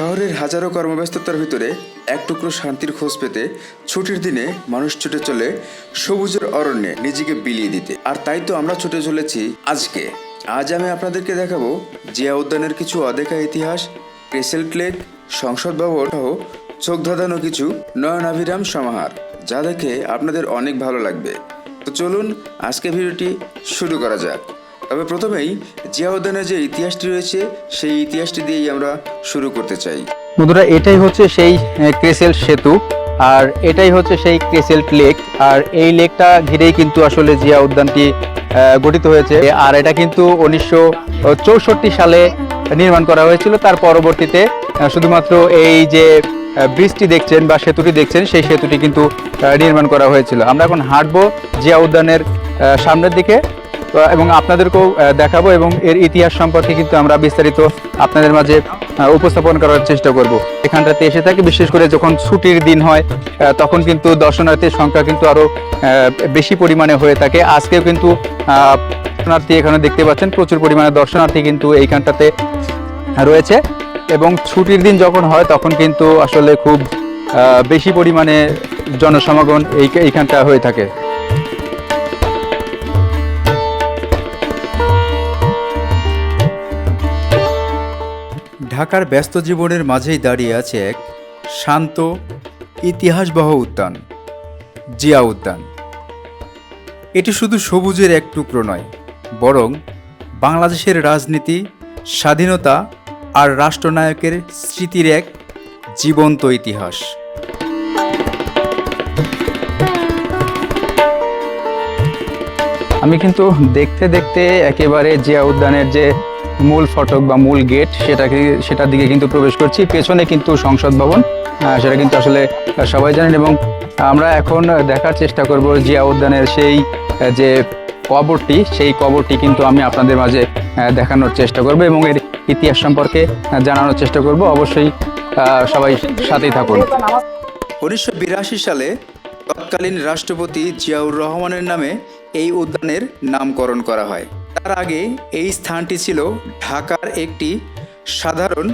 শহরের হাজারো কর্মব্যস্ততার ভিতরে এক টুকরো শান্তির খোঁজ পেতে ছুটির দিনে মানুষ ছুটে চলে সবুজের অরণ্যে নিজেকে বিলিয়ে দিতে। আর তাই তো আমরা ছুটে চলেছি আজকে। আজ আমি আপনাদেরকে দেখাবো জিয়া উদ্যানের কিছু অদেখা ইতিহাস ক্রেসেল্ট লেক, সংসদ ভবন সহ চোখ ধাঁধানো কিছু নয়নাভিরাম সমাহার, যা দেখে আপনাদের অনেক ভালো লাগবে। তো চলুন আজকে ভিডিওটি শুরু করা যাক। তবে প্রথমেই জিয়া উদ্যানের যে ইতিহাসটি রয়েছে, সেই ইতিহাসটি দিয়েই আমরা শুরু করতে চাই। বন্ধুরা, এটাই হচ্ছে সেই ক্রেসেল সেতু, আর এটাই হচ্ছে সেই ক্রেসেল্ট লেক, আর এই লেকটা ঘিরেই কিন্তু আসলে জিয়া উদ্যানটি গঠিত হয়েছে। আর এটা কিন্তু উনিশশো চৌষট্টি সালে নির্মাণ করা হয়েছিল। তার পরবর্তীতে শুধুমাত্র এই যে ব্রিজটি দেখছেন বা সেতুটি দেখছেন, সেই সেতুটি কিন্তু নির্মাণ করা হয়েছিল। আমরা এখন হাঁটবো জিয়া উদ্যানের সামনের দিকে। এবং আপনাদেরকেও দেখাবো এবং এর ইতিহাস সম্পর্কে কিন্তু আমরা বিস্তারিত আপনাদের মাঝে উপস্থাপন করার চেষ্টা করব। এখানটাতে এসে থাকি বিশেষ করে যখন ছুটির দিন হয় তখন কিন্তু দর্শনার্থীর সংখ্যা কিন্তু আরও আহ, বেশি পরিমাণে হয়ে থাকে। আজকেও কিন্তু দর্শনার্থী এখানে দেখতে পাচ্ছেন প্রচুর পরিমাণে দর্শনার্থী কিন্তু এইখানটাতে রয়েছে। এবং ছুটির দিন যখন হয় তখন কিন্তু আসলে খুব বেশি পরিমাণে জনসমাগম এই এইখানটা হয়ে থাকে। ঢাকার ব্যস্ত জীবনের মাঝেই দাঁড়িয়ে আছে এক শান্ত, ইতিহাসবহ উদ্যান, জিয়া উদ্যান। এটি শুধু সবুজের এক টুকরো নয়, বরং বাংলাদেশের রাজনীতি, স্বাধীনতা আর রাষ্ট্রনায়কের স্মৃতির এক জীবন্ত ইতিহাস। আমি কিন্তু দেখতে দেখতে একেবারে জিয়া উদ্যানের যে মূল ফটক বা মূল গেট সেটাকে, সেটার দিকে কিন্তু প্রবেশ করছি। পেছনে কিন্তু সংসদ ভবন সেটা কিন্তু আসলে সবাই জানেন এবং আমরা এখন দেখার চেষ্টা করব জিয়া উদ্যানের সেই যে কবরটি, সেই কবরটি কিন্তু আমি আপনাদের মাঝে দেখানোর চেষ্টা করব এবং এর ইতিহাস সম্পর্কে জানানোর চেষ্টা করব। অবশ্যই সবাই সাথেই থাকুন। উনিশশো বিরাশি সালে তৎকালীন রাষ্ট্রপতি জিয়াউর রহমানের নামে এই উদ্যানের নামকরণ করা হয়। তার আগে এই স্থানটি ছিল ঢাকার একটি সাধারণ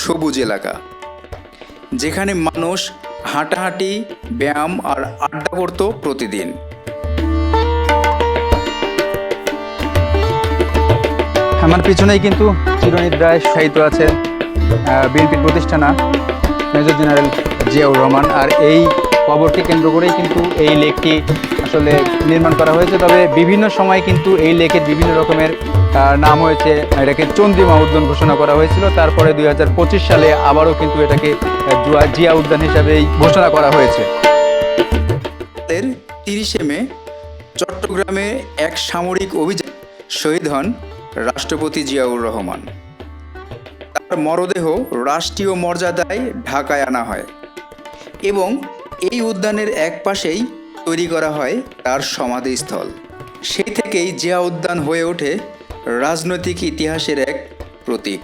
সবুজ এলাকা, যেখানে মানুষ হাঁটাহাঁটি, ব্যায়াম আর আড্ডা করত প্রতিদিন। আমার পিছনেই কিন্তু চিরনিদ্রায় শায়িত আছে বিএনপির প্রতিষ্ঠানা মেজর জেনারেল জিয়াউর রহমান। আর এই কবরকে কেন্দ্র করেই কিন্তু এই লেকটি আসলে নির্মাণ করা হয়েছে। তবে বিভিন্ন সময় কিন্তু এই লেকের বিভিন্ন রকমের নাম হয়েছে, এটাকে চন্দ্রিমা উদ্যান ঘোষণা করা হয়েছিল। তারপরে দুই হাজার পঁচিশ সালে আবারও কিন্তু এটাকে জুয়া- উদ্যান হিসাবেই ঘোষণা করা হয়েছে। তিরিশে মে, চট্টগ্রামে এক সামরিক অভিযান, শহীদ হন রাষ্ট্রপতি জিয়াউর রহমান। তার মরদেহ রাষ্ট্রীয় মর্যাদায় ঢাকায় আনা হয় এবং এই উদ্যানের এক পাশেই তৈরি করা হয় তার সমাধিস্থল। সেই থেকেই জিয়া উদ্যান হয়ে ওঠে রাজনৈতিক ইতিহাসের এক প্রতীক।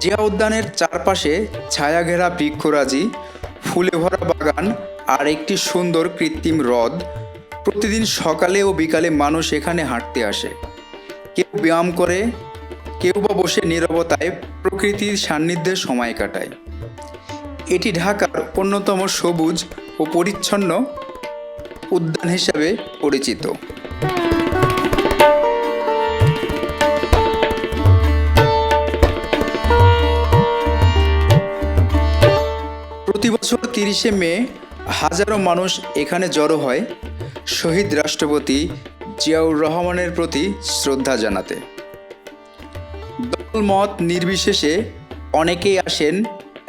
জিয়া উদ্যানের চারপাশে ছায়াঘেরা বৃক্ষরাজি, ফুলে ভরা বাগান আর একটি সুন্দর কৃত্রিম হ্রদ প্রতিদিন সকালে ও বিকালে মানুষ এখানে হাঁটতে আসে। কেউ ব্যায়াম করে, কেউ বা বসে নীরবতায় প্রকৃতির সান্নিধ্যে সময় কাটায়। এটি ঢাকার অন্যতম সবুজ ও পরিচ্ছন্ন উদ্যান হিসাবে পরিচিত। প্রতি বছর তিরিশে মে হাজারো মানুষ এখানে জড়ো হয় শহীদ রাষ্ট্রপতি জিয়াউর রহমানের প্রতি শ্রদ্ধা জানাতে। দলমত নির্বিশেষে অনেকেই আসেন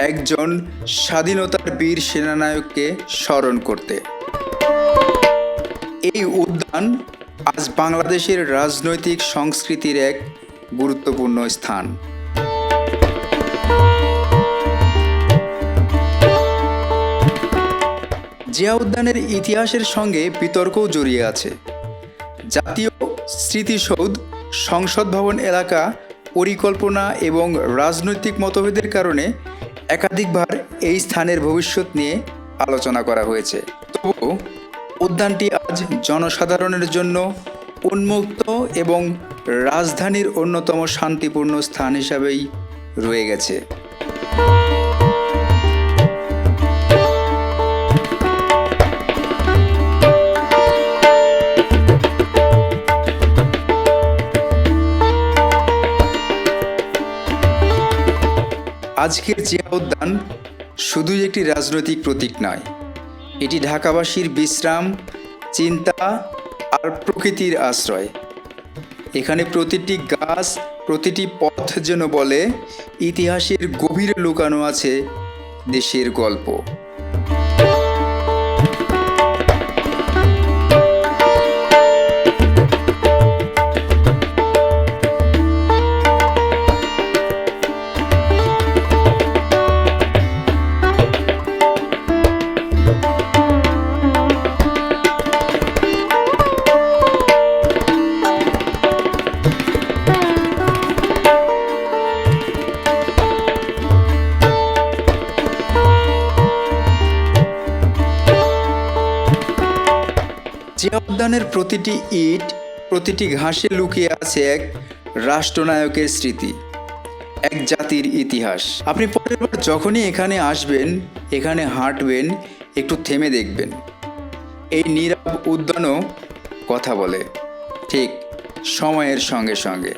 একজন স্বাধীনতার বীর সেনানায়ককে স্মরণ করতে। এই উদ্যান আজ বাংলাদেশের রাজনৈতিক সংস্কৃতির এক গুরুত্বপূর্ণ স্থান। জিয়া উদ্যানের ইতিহাসের সঙ্গে বিতর্কও জড়িয়ে আছে। জাতীয় স্মৃতিসৌধ, সংসদ ভবন এলাকা, পরিকল্পনা এবং রাজনৈতিক মতভেদের কারণে একাধিকবার এই স্থানের ভবিষ্যৎ নিয়ে আলোচনা করা হয়েছে। তবুও উদ্যানটি আজ জনসাধারণের জন্য উন্মুক্ত এবং রাজধানীর অন্যতম শান্তিপূর্ণ স্থান হিসাবেই রয়ে গেছে। আজকের জিয়া উদ্যান শুধুই একটি রাজনৈতিক প্রতীক নয়, এটি ঢাকাবাসীর বিশ্রাম, চিন্তা আর প্রকৃতির আশ্রয়। এখানে প্রতিটি গাছ, প্রতিটি পথ যেন বলে, ইতিহাসের গভীরে লুকানো আছে দেশের গল্প। উদ্যানের প্রতিটি ইট, প্রতিটি ঘাসে লুকিয়ে আছে এক রাষ্ট্রনায়কের স্মৃতি, এক জাতির ইতিহাস। আপনি পরের বার যখনই এখানে আসবেন, এখানে হাঁটবেন, একটু থেমে দেখবেন। এই নীরব উদ্যানও কথা বলে, ঠিক সময়ের সঙ্গে সঙ্গে।